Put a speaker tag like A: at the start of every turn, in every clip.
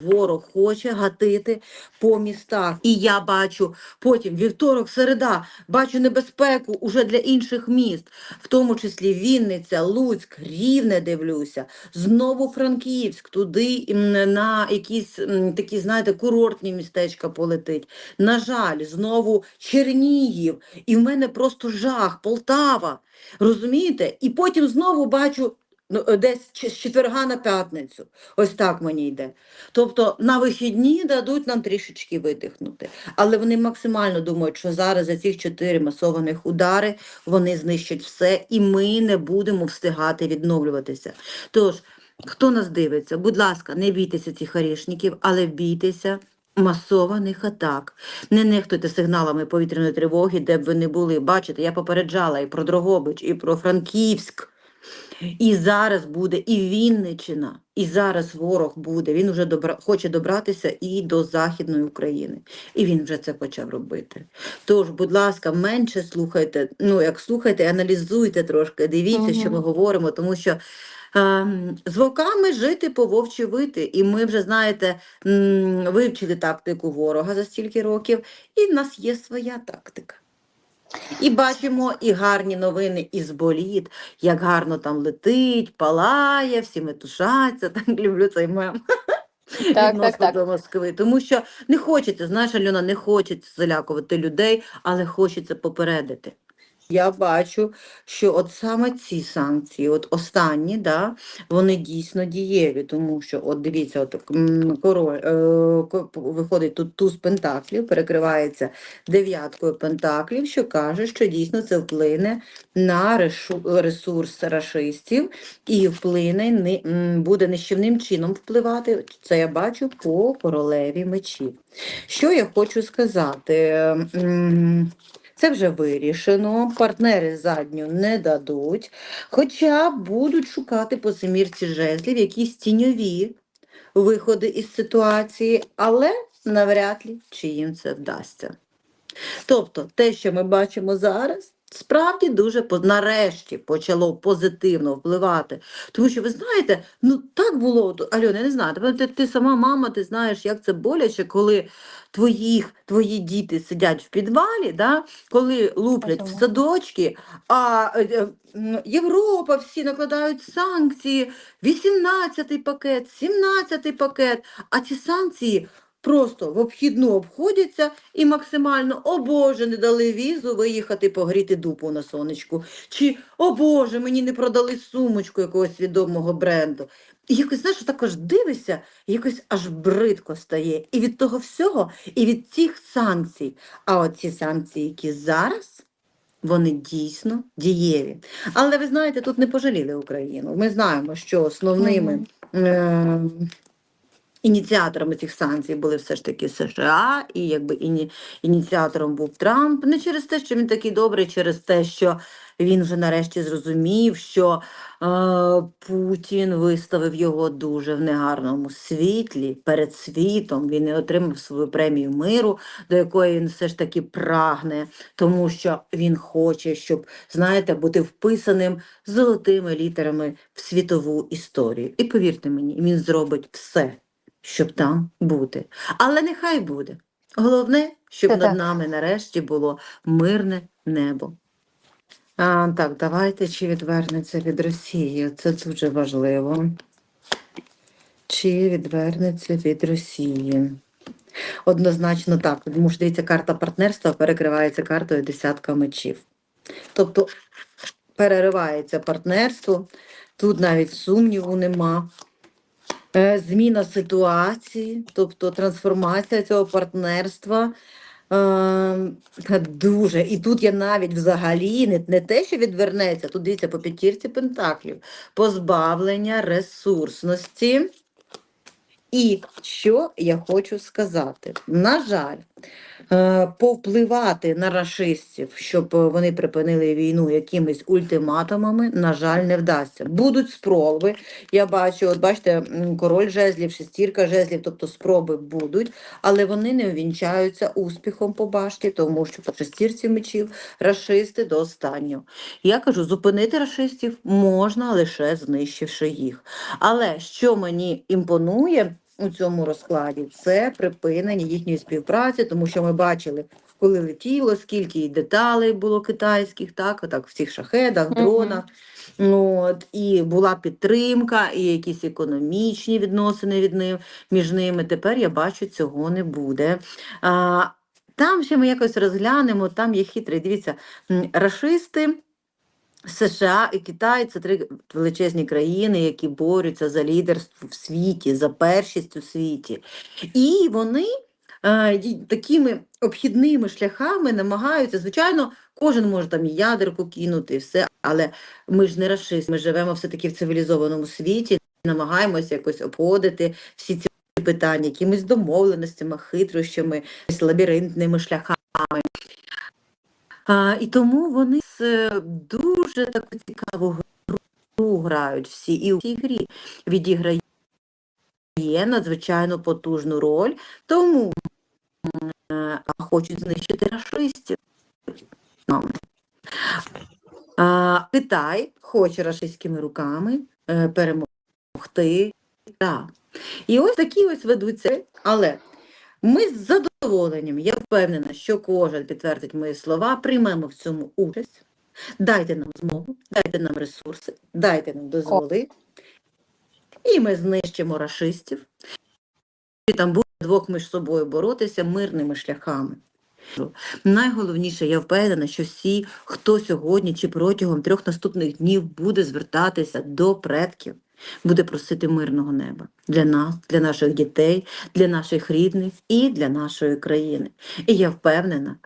A: Ворог хоче гатити по містах. І я бачу потім вівторок, середа, бачу небезпеку уже для інших міст, в тому числі Вінниця, Луцьк, Рівне дивлюся, знову Франківськ, туди на якісь такі, знаєте, курортні містечка полетить. На жаль, знову Чернігів, і в мене просто жах, Полтава. Розумієте? І потім знову бачу. Ну, е, десь з четверга на п'ятницю. Ось так мені йде. Тобто на вихідні дадуть нам трішечки видихнути. Але вони максимально думають, що зараз за цих чотири масованих удари вони знищать все, і ми не будемо встигати відновлюватися. Тож, хто нас дивиться, будь ласка, не бійтеся цих орішників, але бійтеся. Масованих атак. Не нехтуйте сигналами повітряної тривоги, де б ви не були. Бачите, я попереджала і про Дрогобич, і про Франківськ. І зараз буде і Вінничина, і зараз ворог буде. Він вже добра... хоче добратися і до Західної України. І він вже це почав робити. Тож, будь ласка, менше слухайте. Ну, як слухайте, аналізуйте трошки, дивіться, що ми говоримо, тому що. ем, З вовками жити по вовчі вити, і ми вже знаєте, вивчили тактику ворога за стільки років, і в нас є своя тактика. І бачимо і гарні новини із боліт, як гарно там летить, палає, всі метушаться. Так люблю цей мем.
B: Так, так, так.
A: до Москви. Тому що не хочеться, знаєш, Альона, не хочеться залякувати людей, але хочеться попередити. Я бачу, що от саме ці санкції, от останні, да, вони дійсно дієві, тому що, от дивіться, от король е, виходить тут туз пентаклів, перекривається дев'яткою пентаклів, що каже, що дійсно це вплине на ресурс рашистів і вплине м, буде нищівним чином впливати. Це я бачу по королеві мечів. Що я хочу сказати? Це вже вирішено, партнери задню не дадуть, хоча будуть шукати по семірці жезлів якісь тіньові виходи із ситуації, але навряд ли чи їм це вдасться. Тобто, те, що ми бачимо зараз, справді дуже по- нарешті почало позитивно впливати. Тому що ви знаєте, ну так було, Альона, я не знаю, ти, ти сама мама, ти знаєш, як це боляче, коли твоїх, твої діти сидять в підвалі, да, коли луплять в садочки, а е, е, м, Європа всі накладають санкції, 18-й пакет, 17-й пакет, а ці санкції просто в обхідну обходяться і максимально, о Боже, не дали візу виїхати погріти дупу на сонечку. Чи, о Боже, мені не продали сумочку якогось відомого бренду. І якось, знаєш, також дивишся, якось аж бридко стає. І від того всього, і від цих санкцій. А от ці санкції, які зараз, вони дійсно дієві. Але ви знаєте, тут не пожаліли Україну. Ми знаємо, що основними. е, Ініціаторами цих санкцій були все ж таки США, і якби іні, ініціатором був Трамп. Не через те, що він такий добрий, через те, що він вже нарешті зрозумів, що е, Путін виставив його дуже в негарному світлі перед світом. Він не отримав свою премію миру, до якої він все ж таки прагне, тому що він хоче, щоб, знаєте, бути вписаним золотими літерами в світову історію. І повірте мені, він зробить все щоб там бути. Але нехай буде. Головне, щоб
B: Це
A: над
B: так.
A: нами нарешті було мирне небо. А, так, давайте чи відвернеться від Росії. Це дуже важливо. Чи відвернеться від Росії? Однозначно так, тому що дивіться, карта партнерства перекривається картою десятка мечів. Тобто переривається партнерство, тут навіть сумніву нема. Е, Зміна ситуації, тобто трансформація цього партнерства. е, Дуже. І тут я навіть взагалі не, не те, що відвернеться, тут дивіться по п'ятірці пентаклів, позбавлення ресурсності. І що я хочу сказати? На жаль, повпливати на рашистів, щоб е, вони припинили війну якимись ультиматумами, на жаль, не вдасться. Будуть спроби. Я бачу, от бачите, король жезлів, шестірка жезлів, тобто спроби будуть, але вони не увінчаються успіхом по башті, тому що по шестірці мечів рашисти до останнього. Я кажу, зупинити рашистів можна лише знищивши їх. Але що мені імпонує, у цьому розкладі це припинення їхньої співпраці, тому що ми бачили, коли летіло, скільки і деталей було китайських, так, отак в цих шахедах, дронах. От, і була підтримка, і якісь економічні відносини від ним, між ними. Тепер я бачу, цього не буде. А, там ще ми якось розглянемо, там є хитрий. Дивіться, рашисти. США і Китай це три величезні країни, які борються за лідерство в світі, за першість у світі. І вони е, такими обхідними шляхами намагаються, звичайно, кожен може там і ядерку кинути, і все, але ми ж не расисти, ми живемо все-таки в цивілізованому світі, намагаємося якось обходити всі ці питання, якимись домовленостями, хитрощами, лабіринтними шляхами. А, і тому вони з, е, дуже таку цікаву гру грають всі. І у цій грі відіграє надзвичайно потужну роль, тому е, хочуть знищити рашистів. Ну. А, Китай хоче рашистськими руками е, перемогти. Да. І ось такі ось ведуться. Але ми з задоволенням, я впевнена, що кожен підтвердить мої слова, приймемо в цьому участь. Дайте нам змогу, дайте нам ресурси, дайте нам дозволи. І ми знищимо рашистів. І там буде двох між собою боротися мирними шляхами. Найголовніше, я впевнена, що всі, хто сьогодні чи протягом трьох наступних днів буде звертатися до предків, буде просити мирного неба для нас, для наших дітей, для наших рідних і для нашої країни. І я впевнена,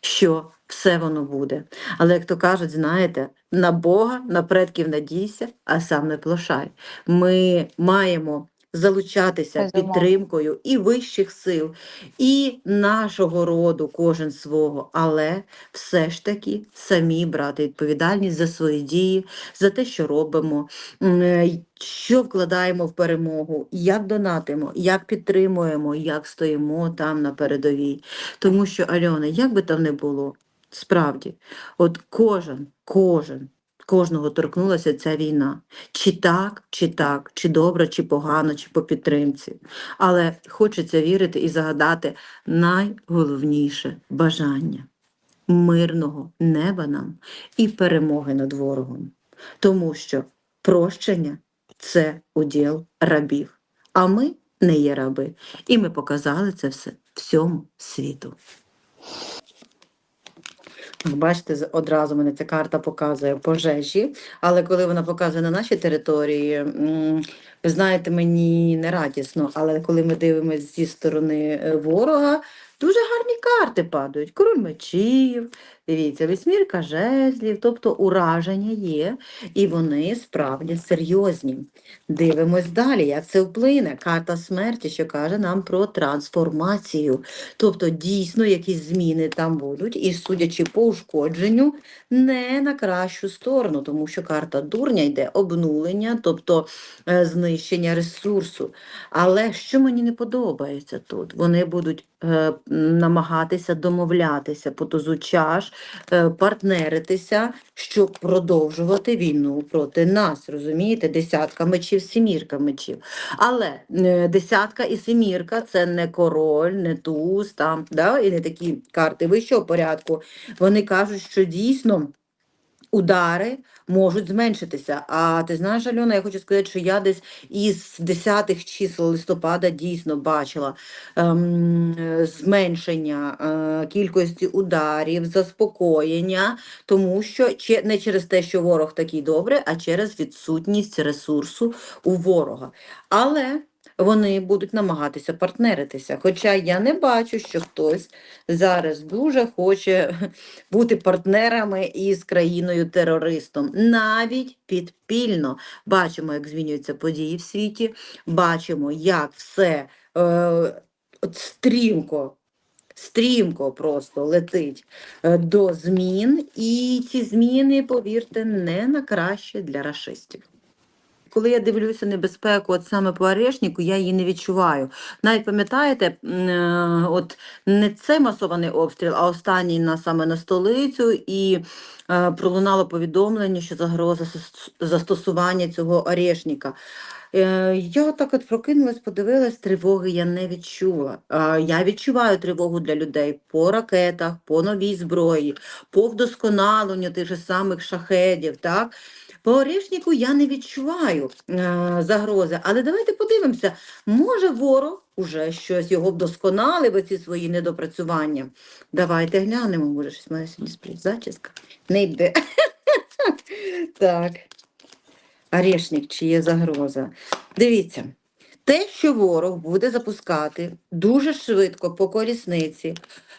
A: що все воно буде. Але як то кажуть, знаєте, на Бога, на предків надійся, а сам не плашай. Ми маємо залучатися підтримкою і вищих сил, і нашого роду, кожен свого, але все ж таки самі брати відповідальність за свої дії, за те, що робимо, е, що вкладаємо в перемогу, як донатимо, як підтримуємо, як стоїмо там на передовій. Тому що, Альона, як би там не було, справді, от кожен, кожен, кожного торкнулася ця війна. Чи так, чи так, чи добре, чи погано, чи по підтримці. Але хочеться вірити і загадати найголовніше бажання мирного неба нам і перемоги над ворогом. Тому що прощення це уділ рабів, а ми не є раби. І ми показали це все всьому світу. Бачите, одразу мене ця карта показує пожежі, але коли вона показує на нашій території, ви знаєте, мені не радісно, але коли ми дивимося зі сторони е, ворога, дуже гарні карти падають. Король мечів, дивіться, вісьмірка жезлів, тобто ураження є, і вони справді серйозні. Дивимось далі, як це вплине. Карта смерті, що каже нам про трансформацію. Тобто, дійсно, якісь зміни там будуть, і судячи по ушкодженню, не на кращу сторону, тому що карта дурня йде обнулення, тобто е, знищення ресурсу. Але що мені не подобається тут? Вони будуть е, намагатися домовлятися по тузу чаш, е, партнеритися, щоб продовжувати війну проти нас. Розумієте? Десятка мечів, сімірка мечів. Але е, десятка і семірка це не король, не туз, там, да? і не такі карти вищого порядку. Вони кажуть, що дійсно. Удари можуть зменшитися. А ти знаєш, Альона, я хочу сказати, що я десь із 10-х чисел листопада дійсно бачила ем, зменшення е, кількості ударів, заспокоєння, тому що че- не через те, що ворог такий добрий, а через відсутність ресурсу у ворога. Але вони будуть намагатися партнеритися. Хоча я не бачу, що хтось зараз дуже хоче бути партнерами із країною-терористом, навіть підпільно. Бачимо, як змінюються події в світі, бачимо, як все е, стрімко. Стрімко просто летить е, до змін, і ці зміни, повірте, не на краще для рашистів. Коли я дивлюся небезпеку, от саме по Орешнику, я її не відчуваю. Навіть пам'ятаєте, е, от не це масований обстріл, а останній на саме на столицю, і е, пролунало повідомлення, що загроза застосування цього Орешника. Е, Я так от прокинулась, подивилась, тривоги я не відчула. Я відчуваю тривогу для людей по ракетах, по новій зброї, по вдосконаленню тих же самих шахедів. Так? По Орешнику я не відчуваю е, загрози, але давайте подивимося, може ворог уже щось його вдосконалив, ці свої недопрацювання. Давайте глянемо, може щось мене сьогодні зачіска. Не йде. Так. Орешник, чи є загроза. Дивіться, те, що ворог буде запускати дуже швидко по корісниці,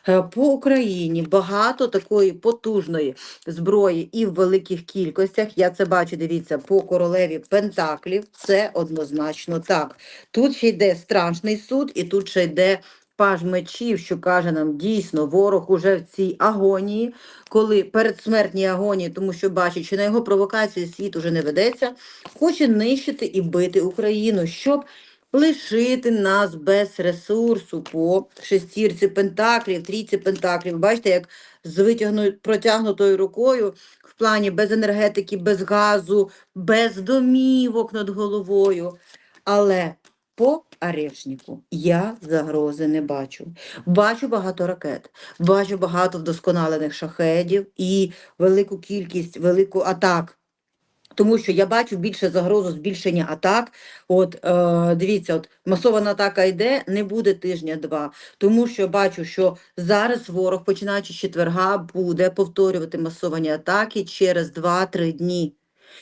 A: е, по Україні, багато такої потужної зброї і в великих кількостях. Я це бачу, дивіться, по королеві Пентаклів. Це однозначно так. Тут ще йде страшний суд, і тут ще йде. Паж мечів, що каже нам дійсно, ворог уже в цій агонії, коли передсмертній агонії, тому що бачить, що на його провокації світ уже не ведеться, хоче нищити і бити Україну, щоб лишити нас без ресурсу по шестірці пентаклів, трійці пентаклів. Бачите, як з витягнутою протягнутою рукою в плані без енергетики, без газу, без домівок над головою. Але по Орешнику я загрози не бачу. Бачу багато ракет, бачу багато вдосконалених шахедів і велику кількість, велику атак. Тому що я бачу більше загрозу збільшення атак. От е, дивіться, от масована атака йде, не буде тижня-два. Тому що бачу, що зараз ворог, починаючи з четверга, буде повторювати масовані атаки через 2-3 дні,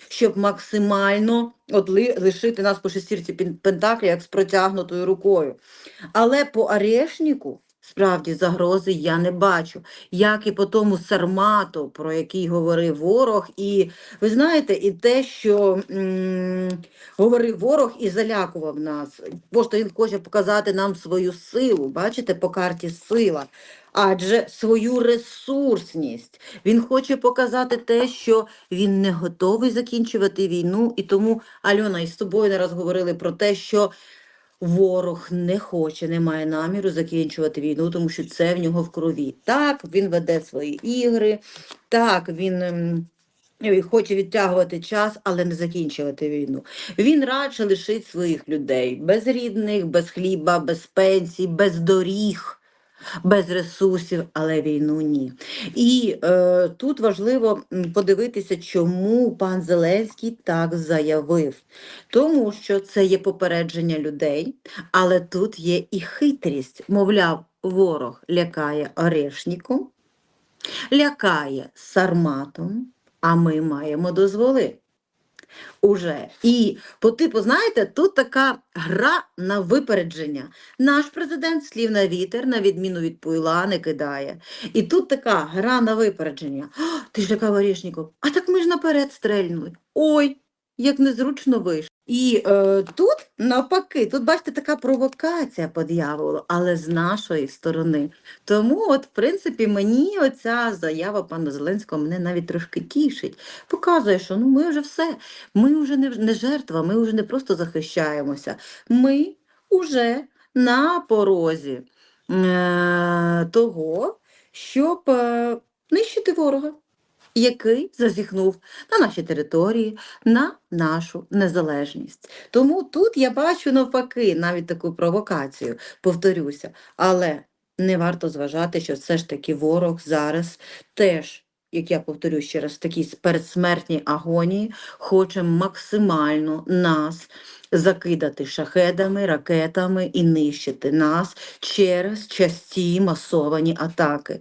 A: щоб максимально от лишити нас по шестірці пентаклі, як з протягнутою рукою. Але по Орешнику справді загрози я не бачу, як і по тому Сармату, про який говорив ворог, і ви знаєте, і те, що говорив ворог і залякував нас. Бо то він хоче показати нам свою силу. Бачите, по карті сила. Адже свою ресурсність. Він хоче показати те, що він не готовий закінчувати війну. І тому Альона із тобою не раз говорили про те, що ворог не хоче, не має наміру закінчувати війну, тому що це в нього в крові. Так, він веде свої ігри, так, він. ем, Хоче відтягувати час, але не закінчувати війну. Він радше лишить своїх людей без рідних, без хліба, без пенсій, без доріг, без ресурсів, але війну ні. І е, тут важливо подивитися, чому пан Зеленський так заявив. Тому що це є попередження людей, але тут є і хитрість. Мовляв, ворог лякає орешником, лякає сарматом, а ми маємо дозволи. Уже. І по типу, знаєте, тут така гра на випередження. Наш президент слів на вітер, на відміну від Пуйла, не кидає. І тут така гра на випередження. О, Ти ж така Варішніков, а так ми ж наперед стрельнули. Ой, як незручно вийшло. І е, тут навпаки, тут бачите, така провокація по дьяволу, але з нашої сторони. Тому, от, в принципі, мені оця заява пана Зеленського мене навіть трошки тішить. Показує, що ну ми вже все, ми вже не, не жертва, ми вже не просто захищаємося. Ми вже на порозі е, того, щоб е, нищити ворога. Який зазіхнув на наші території, на нашу незалежність. Тому тут я бачу навпаки навіть таку провокацію, повторюся, але не варто зважати, що все ж таки ворог зараз теж, як я повторю ще раз, в такій передсмертній агонії хоче максимально нас закидати шахедами, ракетами і нищити нас через часті масовані атаки.